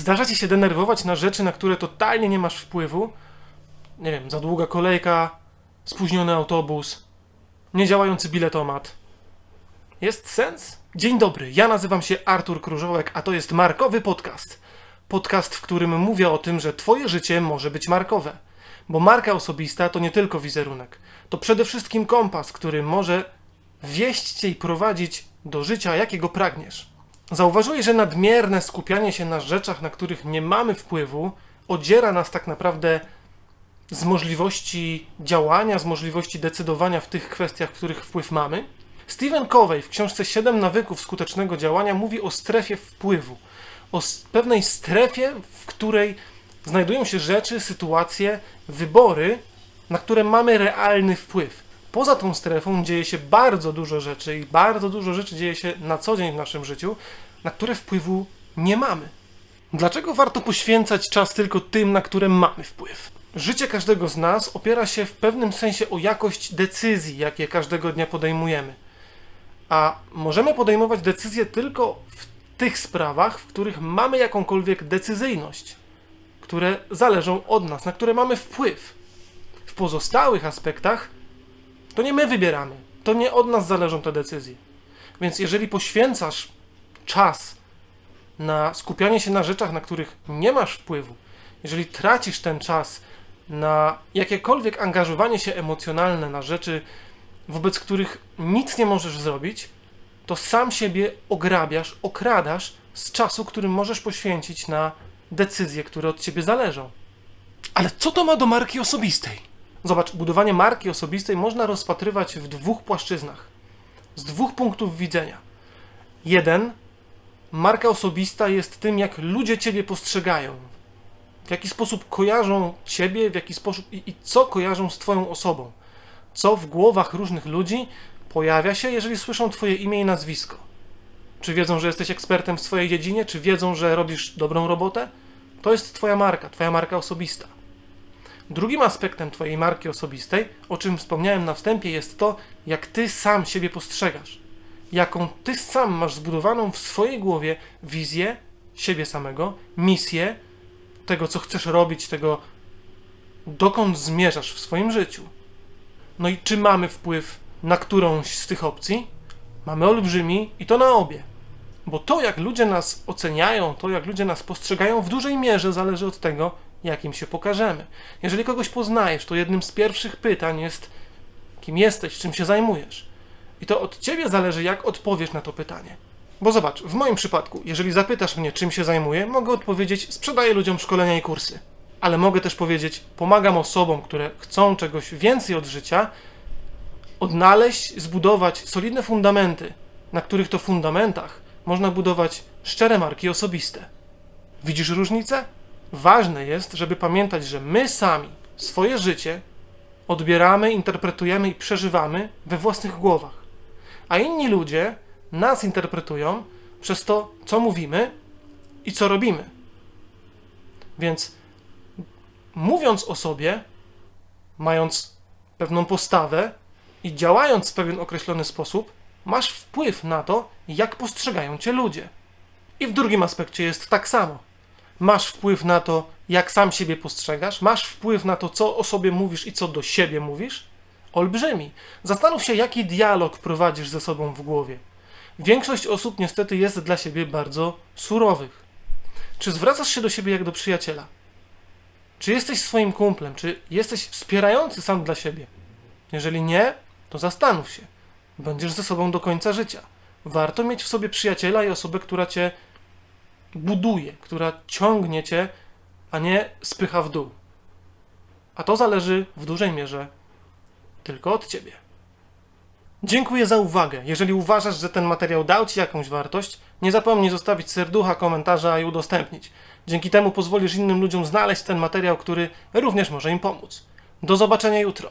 Zdarza ci się denerwować na rzeczy, na które totalnie nie masz wpływu? Nie wiem, za długa kolejka, spóźniony autobus, niedziałający biletomat. Jest sens? Dzień dobry, ja nazywam się Artur Krużołek, a to jest Markowy Podcast. Podcast, w którym mówię o tym, że twoje życie może być markowe. Bo marka osobista to nie tylko wizerunek. To przede wszystkim kompas, który może wieść cię i prowadzić do życia, jakiego pragniesz. Zauważyłeś, że nadmierne skupianie się na rzeczach, na których nie mamy wpływu, odziera nas tak naprawdę z możliwości działania, z możliwości decydowania w tych kwestiach, w których wpływ mamy? Stephen Covey w książce 7 nawyków skutecznego działania mówi o strefie wpływu. O pewnej strefie, w której znajdują się rzeczy, sytuacje, wybory, na które mamy realny wpływ. Poza tą strefą dzieje się bardzo dużo rzeczy i bardzo dużo rzeczy dzieje się na co dzień w naszym życiu, na które wpływu nie mamy. Dlaczego warto poświęcać czas tylko tym, na które mamy wpływ? Życie każdego z nas opiera się w pewnym sensie o jakość decyzji, jakie każdego dnia podejmujemy. A możemy podejmować decyzje tylko w tych sprawach, w których mamy jakąkolwiek decyzyjność, które zależą od nas, na które mamy wpływ. W pozostałych aspektach to nie my wybieramy, to nie od nas zależą te decyzje. Więc jeżeli poświęcasz czas na skupianie się na rzeczach, na których nie masz wpływu, jeżeli tracisz ten czas na jakiekolwiek angażowanie się emocjonalne na rzeczy, wobec których nic nie możesz zrobić, to sam siebie ograbiasz, okradasz z czasu, który możesz poświęcić na decyzje, które od ciebie zależą. Ale co to ma do marki osobistej? Zobacz, budowanie marki osobistej można rozpatrywać w dwóch płaszczyznach, z dwóch punktów widzenia. Jeden, marka osobista jest tym, jak ludzie ciebie postrzegają, w jaki sposób kojarzą ciebie, w jaki sposób i, i co kojarzą z twoją osobą. Co w głowach różnych ludzi pojawia się, jeżeli słyszą twoje imię i nazwisko. Czy wiedzą, że jesteś ekspertem w swojej dziedzinie, czy wiedzą, że robisz dobrą robotę? To jest twoja marka, twoja marka osobista. Drugim aspektem Twojej marki osobistej, o czym wspomniałem na wstępie, jest to, jak Ty sam siebie postrzegasz. Jaką Ty sam masz zbudowaną w swojej głowie wizję siebie samego, misję tego, co chcesz robić, tego, dokąd zmierzasz w swoim życiu. No i czy mamy wpływ na którąś z tych opcji? Mamy olbrzymi i to na obie. Bo to, jak ludzie nas oceniają, to, jak ludzie nas postrzegają, w dużej mierze zależy od tego, jakim się pokażemy. Jeżeli kogoś poznajesz, to jednym z pierwszych pytań jest, kim jesteś, czym się zajmujesz. I to od ciebie zależy, jak odpowiesz na to pytanie. Bo zobacz, w moim przypadku, jeżeli zapytasz mnie, czym się zajmuję, mogę odpowiedzieć, sprzedaję ludziom szkolenia i kursy. Ale mogę też powiedzieć, pomagam osobom, które chcą czegoś więcej od życia, odnaleźć, zbudować solidne fundamenty, na których to fundamentach można budować szczere marki osobiste. Widzisz różnicę? Ważne jest, żeby pamiętać, że my sami swoje życie odbieramy, interpretujemy i przeżywamy we własnych głowach, a inni ludzie nas interpretują przez to, co mówimy i co robimy. Więc mówiąc o sobie, mając pewną postawę i działając w pewien określony sposób, masz wpływ na to, jak postrzegają cię ludzie. I w drugim aspekcie jest tak samo. Masz wpływ na to, jak sam siebie postrzegasz, masz wpływ na to, co o sobie mówisz i co do siebie mówisz. Olbrzymi. Zastanów się, jaki dialog prowadzisz ze sobą w głowie. Większość osób niestety jest dla siebie bardzo surowych. Czy zwracasz się do siebie jak do przyjaciela? Czy jesteś swoim kumplem? Czy jesteś wspierający sam dla siebie? Jeżeli nie, to zastanów się. Będziesz ze sobą do końca życia. Warto mieć w sobie przyjaciela i osobę, która cię buduje, która ciągnie cię, a nie spycha w dół. A to zależy w dużej mierze tylko od ciebie. Dziękuję za uwagę. Jeżeli uważasz, że ten materiał dał ci jakąś wartość, nie zapomnij zostawić serducha, komentarza i udostępnić. Dzięki temu pozwolisz innym ludziom znaleźć ten materiał, który również może im pomóc. Do zobaczenia jutro.